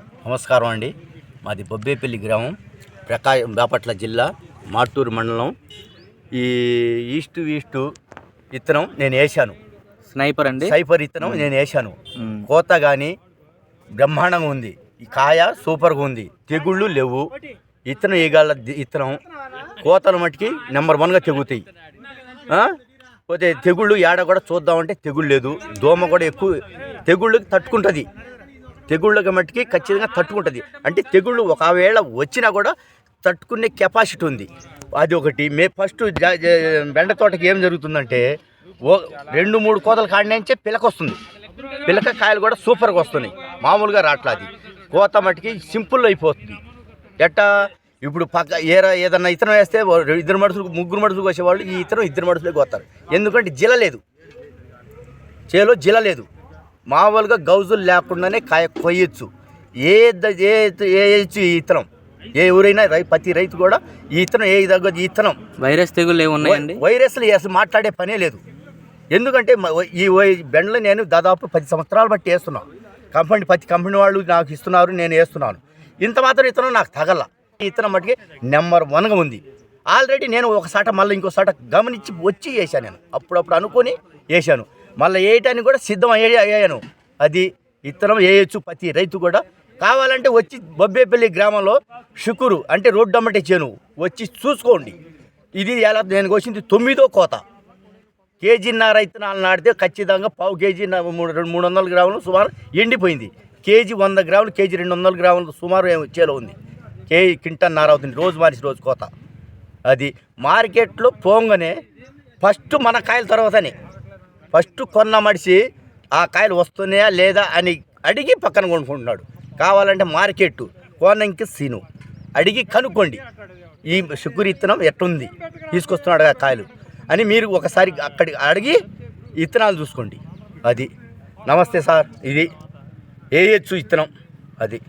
నమస్కారం అండి. మాది బొబ్బేపల్లి గ్రామం ప్రకాశం బాపట్ల జిల్లా మాటూరు మండలం. ఈ ఈస్ట్ ఈస్ట్ ఇత్తనం నేను వేసాను స్నైపర్ అండి? సైఫర్ ఇత్తనం నేను వేసాను. కోత కానీ బ్రహ్మాండంగా ఉంది. ఈ కాయ సూపర్గా ఉంది. తెగుళ్ళు లేవు. ఇత్తనం వేయగల ఇత్తనం. కోతల మట్టుకి నెంబర్ వన్గా తెగుతాయి? పోతే తెగుళ్ళు ఏడ కూడా చూద్దామంటే తెగుళ్ళు లేదు. దోమ కూడా ఎక్కువ తెగుళ్ళకి తట్టుకుంటుంది. తెగుళ్ళకి మట్టుకి ఖచ్చితంగా తట్టుకుంటుంది. అంటే తెగుళ్ళు ఒకవేళ వచ్చినా కూడా తట్టుకునే కెపాసిటీ ఉంది. అది ఒకటి. మే ఫస్ట్ జ- బెండ తోటకి ఏం జరుగుతుందంటే ఓ రెండు మూడు కోతలు కాడినాంచే పిలక వస్తుంది పిలక కాయలు కూడా సూపర్గా వస్తున్నాయి. మామూలుగా రాట్లా అది. కోత మట్టుకి సింపుల్ అయిపోతుంది. ఎట్టా? ఇప్పుడు పక్క ఏ ఏదన్నా ఇతరం వేస్తే ఇద్దరు మనుషులు ముగ్గురు మనుషులు వచ్చేవాళ్ళు ఈ ఇతరం ఇద్దరు మనుషులకు వస్తారు ఎందుకంటే జిల లేదు. చేలో జిల లేదు. మామూలుగా గౌజులు లేకుండానే కాయ కొయ్యొచ్చు. ఏ ఏ వేయచ్చు ఈ ఇత్తనం? ఏ ఊరైనా రై ప్రతి రైతు కూడా ఈ ఏ తగ్గదు ఈ ఇత్తనం? వైరస్ తెగుళ్ళు ఏమి ఉన్నాయండి? వైరస్లు అసలు మాట్లాడే పనే లేదు. ఎందుకంటే ఈ బెండలు నేను దాదాపు పది సంవత్సరాలు బట్టి వేస్తున్నాను కంపెనీ ప్రతి కంపెనీ వాళ్ళు నాకు ఇస్తున్నారు నేను వేస్తున్నాను. ఇంత మాత్రం ఇతనం నాకు తగల. ఈ ఇతనం మటుకి నెంబర్ వన్గా ఉంది. ఆల్రెడీ నేను ఒకసాట మళ్ళీ ఇంకోసాట గమనించి వచ్చి వేసాను నేను. అప్పుడప్పుడు అనుకొని వేసాను మళ్ళీ వేయటానికి కూడా సిద్ధం అయ్యే అయ్యాను. అది ఇత్తనం వేయచ్చు ప్రతి రైతు కూడా. కావాలంటే వచ్చి బొబ్బేపల్లి గ్రామంలో షుకురు అంటే రోడ్డు అమ్మటే చేను. వచ్చి చూసుకోండి. ఇది ఎలా నేను కోసింది తొమ్మిదో కోత. కేజీన్నర ఇత్తనాలు నాటితే ఖచ్చితంగా పావు కేజీ మూడు రెండు మూడు వందల గ్రాములు సుమారు ఎండిపోయింది. కేజీ వంద గ్రాములు కేజీ రెండు వందల గ్రాములు సుమారు చేలో ఉంది. కేజీ కింటన్నర అవుతుంది రోజు మార్చి రోజు కోత. అది మార్కెట్లో పోగానే ఫస్ట్ మన కాయల తర్వాతనే. ఫస్ట్ కొన్న మడిసి ఆ కాయలు వస్తున్నాయా లేదా అని అడిగి పక్కన కొనుక్కుంటున్నాడు. కావాలంటే మార్కెట్ కోనంకి సీను. అడిగి కనుక్కోండి. ఈ షుగర్ ఇత్తనం ఎట్టుంది తీసుకొస్తున్నాడు ఆ కాయలు. అని మీరు ఒకసారి అక్కడి అడిగి ఇత్తనాలు చూసుకోండి. అది. నమస్తే సార్. ఇది వేయచ్చు ఇత్తనం. అది.